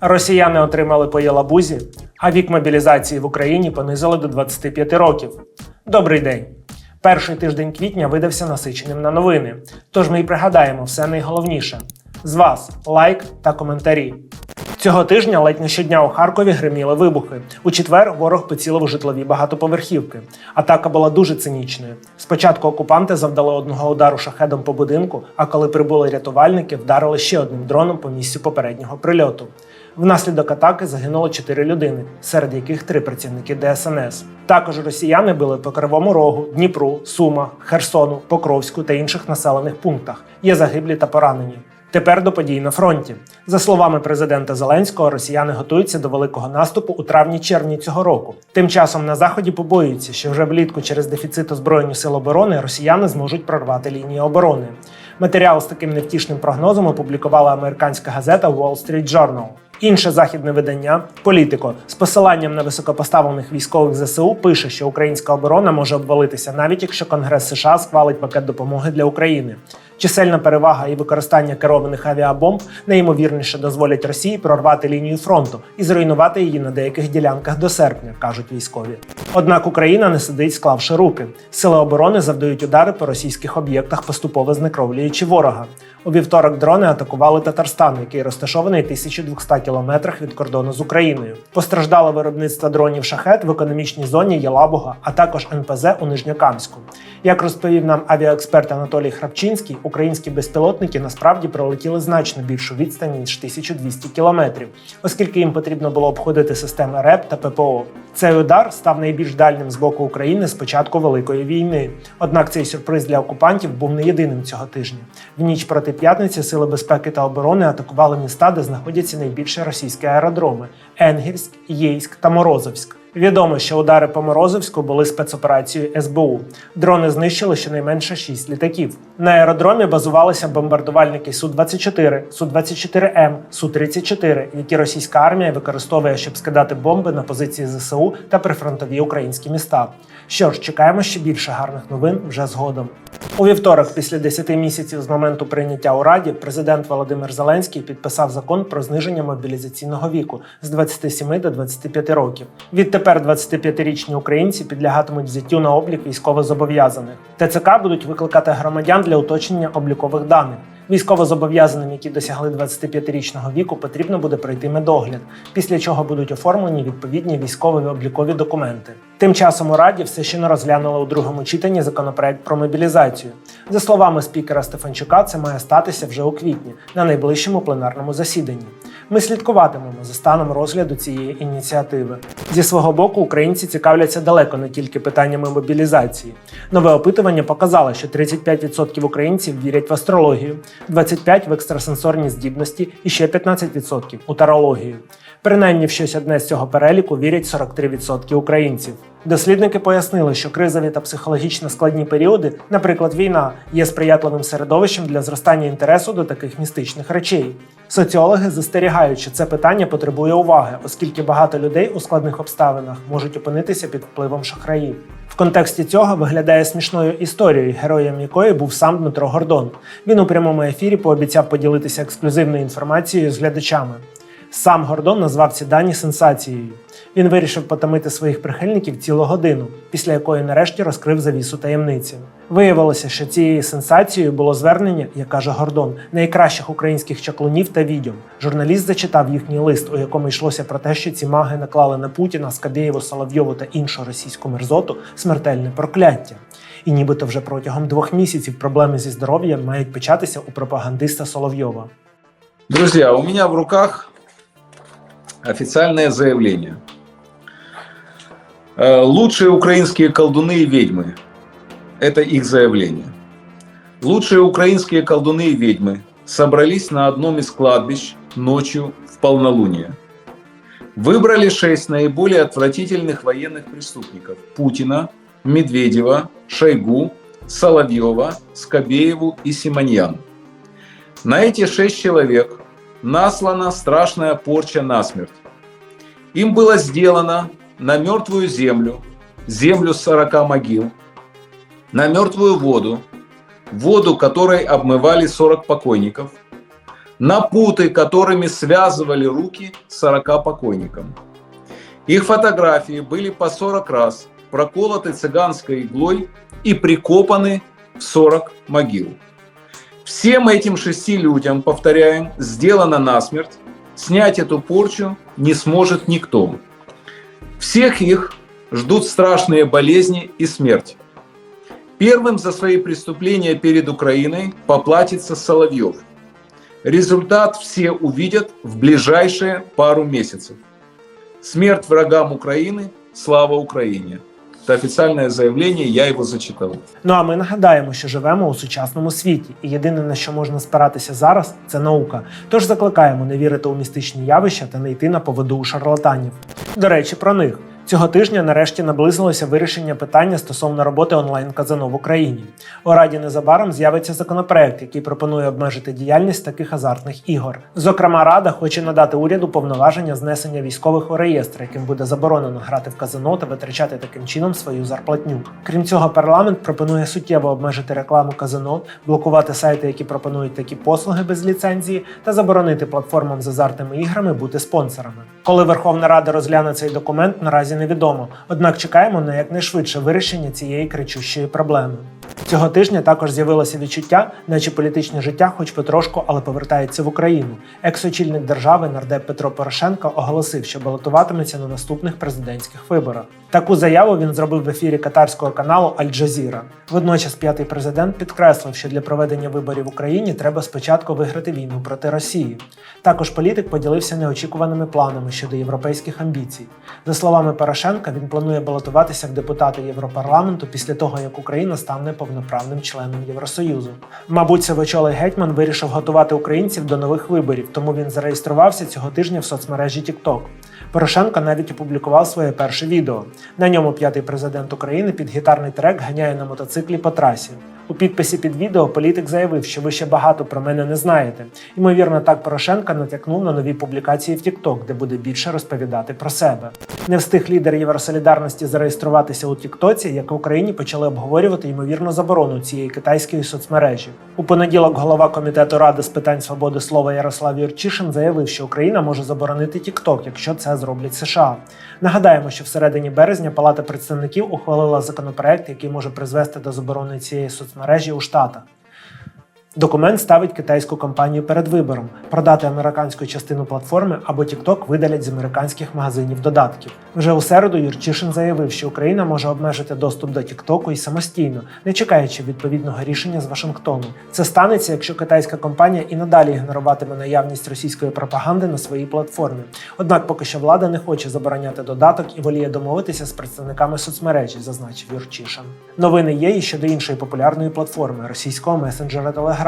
Росіяни отримали по Єлабузі, а вік мобілізації в Україні понизили до 25 років. Добрий день! Перший тиждень квітня видався насиченим на новини. Тож ми й пригадаємо все найголовніше. З вас лайк та коментарі. Цього тижня ледь не щодня у Харкові гриміли вибухи. У четвер ворог поцілив у житлові багатоповерхівки. Атака була дуже цинічною. Спочатку окупанти завдали одного удару шахедом по будинку, а коли прибули рятувальники, вдарили ще одним дроном по місцю попереднього прильоту. Внаслідок атаки загинуло 4 людини, серед яких три працівники ДСНС. Також росіяни били по Кривому Рогу, Дніпру, Сумах, Херсону, Покровську та інших населених пунктах. Є загиблі та поранені. Тепер до подій на фронті. За словами президента Зеленського, росіяни готуються до великого наступу у травні-червні цього року. Тим часом на заході побоюються, що вже влітку через дефіцит озброєння сил оборони росіяни зможуть прорвати лінії оборони. Матеріал з таким невтішним прогнозом опублікувала американська газета Wall Street Journal. Інше західне видання Політико з посиланням на високопоставлених військових ЗСУ пише, що українська оборона може обвалитися навіть якщо Конгрес США схвалить пакет допомоги для України. Чисельна перевага і використання керованих авіабомб найімовірніше дозволять Росії прорвати лінію фронту і зруйнувати її на деяких ділянках до серпня, кажуть військові. Однак Україна не сидить, склавши руки. Сили оборони завдають удари по російських об'єктах, поступово знекровлюючи ворога. У вівторок дрони атакували Татарстан, який розташований 1200 кілометрах від кордону з Україною. Постраждало виробництво дронів шахет в економічній зоні Єлабуга, а також НПЗ у Нижньокамську. Як розповів нам авіаексперт Анатолій Храпчинський, українські безпілотники насправді пролетіли значно більшу відстань ніж 1200 кілометрів, оскільки їм потрібно було обходити системи РЕП та ППО. Цей удар став найбільш дальним з боку України з початку Великої війни. Однак цей сюрприз для окупантів був не єдиним цього тижня. В ніч проти п'ятниці сили безпеки та оборони атакували міста, де знаходяться найбільші російські аеродроми: Енгельськ, Єйськ та Морозовськ. Відомо, що удари по Морозовську були спецоперацією СБУ. Дрони знищили щонайменше 6 літаків. На аеродромі базувалися бомбардувальники Су-24, Су-24М, Су-34, які російська армія використовує, щоб скидати бомби на позиції ЗСУ та прифронтові українські міста. Що ж, чекаємо ще більше гарних новин вже згодом. У вівторок, після 10 місяців з моменту прийняття у Раді, президент Володимир Зеленський підписав закон про зниження мобілізаційного віку з 27 до 25 років. Відтепер 25-річні українці підлягатимуть взяттю на облік військовозобов'язаних. ТЦК будуть викликати громадян для уточнення облікових даних. Військовозобов'язаним, які досягли 25-річного віку, потрібно буде пройти медогляд, після чого будуть оформлені відповідні військові облікові документи. Тим часом у Раді все ще не розглянули у другому читанні законопроект про мобілізацію. За словами спікера Стефанчука, це має статися вже у квітні на найближчому пленарному засіданні. Ми слідкуватимемо за станом розгляду цієї ініціативи. Зі свого боку, українці цікавляться далеко не тільки питаннями мобілізації. Нове опитування показало, що 35% українців вірять в астрологію, 25% в екстрасенсорні здібності і ще 15% у тарологію. Принаймні в щось одне з цього переліку вірять 43% українців. Дослідники пояснили, що кризові та психологічно складні періоди, наприклад, війна, є сприятливим середовищем для зростання інтересу до таких містичних речей. Соціологи застерігають, що це питання потребує уваги, оскільки багато людей у складних обставинах можуть опинитися під впливом шахраїв. В контексті цього виглядає смішною історією, героєм якої був сам Дмитро Гордон. Він у прямому ефірі пообіцяв поділитися ексклюзивною інформацією з глядачами. Сам Гордон назвав ці дані сенсацією. Він вирішив потомити своїх прихильників цілу годину, після якої нарешті розкрив завісу таємниці. Виявилося, що цією сенсацією було звернення, як каже Гордон, найкращих українських чаклунів та відьом. Журналіст зачитав їхній лист, у якому йшлося про те, що ці маги наклали на Путіна, Скабєєву, Соловйову та іншу російську мерзоту смертельне прокляття. І нібито вже протягом двох місяців проблеми зі здоров'ям мають початися у пропагандиста Соловйова. Друзья, у меня в руках официальное заявление. Э, Лучшие украинские колдуны и ведьмы. Это их заявление. Лучшие украинские колдуны и ведьмы собрались на одном из кладбищ ночью в полнолуние. Выбрали шесть наиболее отвратительных военных преступников. Путина, Медведева, Шойгу, Соловьева, Скобееву и Симоньян. На эти шесть человек наслана страшная порча насмерть. Им было сделано на мертвую землю, землю с 40 могил, на мертвую воду, воду которой обмывали 40 покойников, на путы, которыми связывали руки 40 покойникам. Их фотографии были по 40 раз проколоты цыганской иглой и прикопаны в 40 могил. Всем этим шести людям, повторяем, сделано насмерть, снять эту порчу не сможет никто. Всех их ждут страшные болезни и смерть. Первым за свои преступления перед Украиной поплатится Соловьев. Результат все увидят в ближайшие пару месяцев. Смерть врагам Украины, слава Украине. Это офіційне заявлення, я його зачитав. Ну а ми нагадаємо, що живемо у сучасному світі, і єдине на що можна спиратися зараз, це наука. Тож закликаємо не вірити у містичні явища та не йти на поводу у шарлатанів. До речі, про них. Цього тижня нарешті наблизилося вирішення питання стосовно роботи онлайн-казино в Україні. У Раді незабаром з'явиться законопроект, який пропонує обмежити діяльність таких азартних ігор. Зокрема, Рада хоче надати уряду повноваження знесення військових у реєстр, яким буде заборонено грати в казино та витрачати таким чином свою зарплатню. Крім цього, парламент пропонує суттєво обмежити рекламу казино, блокувати сайти, які пропонують такі послуги без ліцензії, та заборонити платформам з азартними іграми бути спонсорами. Коли Верховна Рада розгляне цей документ, наразі невідомо. Однак чекаємо на якнайшвидше вирішення цієї кричущої проблеми. Цього тижня також з'явилося відчуття, наче політичне життя, хоч потрошку, але повертається в Україну. Екс-очільник держави нардеп Петро Порошенко оголосив, що балотуватиметься на наступних президентських виборах. Таку заяву він зробив в ефірі катарського каналу Аль-Джазіра. Водночас п'ятий президент підкреслив, що для проведення виборів в Україні треба спочатку виграти війну проти Росії. Також політик поділився неочікуваними планами щодо європейських амбіцій. За словами Порошенка, він планує балотуватися в депутати Європарламенту після того, як Україна стане повноправним членом Євросоюзу. Мабуть, сивочолий гетьман вирішив готувати українців до нових виборів, тому він зареєструвався цього тижня в соцмережі TikTok. Порошенко навіть опублікував своє перше відео. На ньому п'ятий президент України під гітарний трек ганяє на мотоциклі по трасі. У підписі під відео політик заявив, що ви ще багато про мене не знаєте. Ймовірно, так Порошенка натякнув на нові публікації в TikTok, де буде більше розповідати про себе. Не встиг лідер Євросолідарності зареєструватися у Тіктоці, як в Україні почали обговорювати ймовірну заборону цієї китайської соцмережі. У понеділок голова комітету ради з питань свободи слова Ярослав Юрчишин заявив, що Україна може заборонити TikTok, якщо це зроблять США. Нагадаємо, що в середині березня Палата представників ухвалила законопроект, який може призвести до заборони цієї соцмережі у Штатах. Документ ставить китайську компанію перед вибором продати американську частину платформи або TikTok видалять з американських магазинів додатків. Вже у середу Юрчишин заявив, що Україна може обмежити доступ до TikTok і самостійно, не чекаючи відповідного рішення з Вашингтону. Це станеться, якщо китайська компанія і надалі ігноруватиме наявність російської пропаганди на своїй платформі. Однак поки що влада не хоче забороняти додаток і воліє домовитися з представниками соцмережі, зазначив Юрчишин. Новини є і щодо іншої популярної платформи російського месенджера Telegram.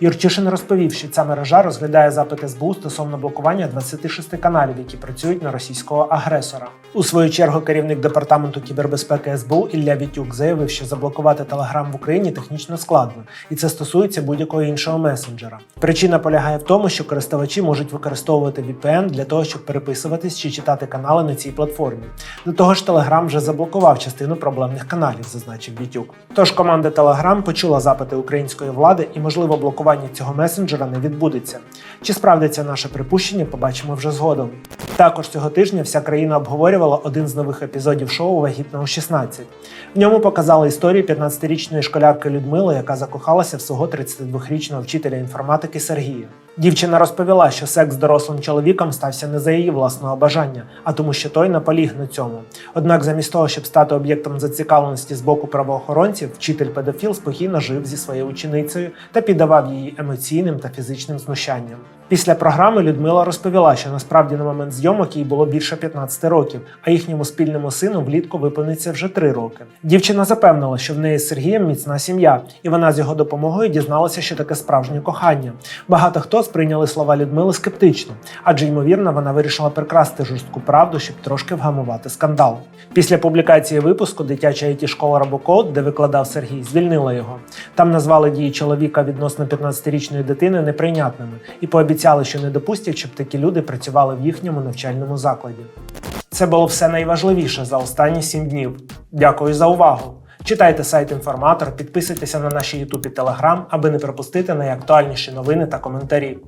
Юрчишин розповів, що ця мережа розглядає запити СБУ стосовно блокування 26 каналів, які працюють на російського агресора. У свою чергу керівник департаменту кібербезпеки СБУ Ілля Вітюк заявив, що заблокувати Telegram в Україні технічно складно, і це стосується будь-якого іншого месенджера. Причина полягає в тому, що користувачі можуть використовувати VPN для того, щоб переписуватись чи читати канали на цій платформі. До того ж, Telegram вже заблокував частину проблемних каналів, зазначив Вітюк. Тож команда Telegram почула запити української влади і, можливо, блокування цього месенджера не відбудеться. Чи справдиться наше припущення, побачимо вже згодом. Також цього тижня вся країна обговорювала один з нових епізодів шоу Вагітна у 16. В ньому показали історію 15-річної школярки Людмили, яка закохалася в свого 32-річного вчителя інформатики Сергія. Дівчина розповіла, що секс з дорослим чоловіком стався не за її власного бажання, а тому, що той наполіг на цьому. Однак, замість того, щоб стати об'єктом зацікавленості з боку правоохоронців, вчитель педофіл спокійно жив зі своєю ученицею та піддавав її емоційним та фізичним знущанням. Після програми Людмила розповіла, що насправді на момент зйомок їй було більше 15 років, а їхньому спільному сину влітку виповниться вже 3 роки. Дівчина запевнила, що в неї з Сергієм міцна сім'я, і вона з його допомогою дізналася, що таке справжнє кохання. Багато хто сприйняли слова Людмили скептично, адже ймовірно вона вирішила прикрасти жорстку правду, щоб трошки вгамувати скандал. Після публікації випуску дитяча it школа Робокод, де викладав Сергій, звільнила його. Там назвали дії чоловіка відносно 15-річної дитини неприйнятними і пообіцяли, що не допустять, щоб такі люди працювали в їхньому навчальному закладі. Це було все найважливіше за останні сім днів. Дякую за увагу. Читайте сайт інформатор, підписуйтеся на наші YouTube і Телеграм, аби не пропустити найактуальніші новини та коментарі.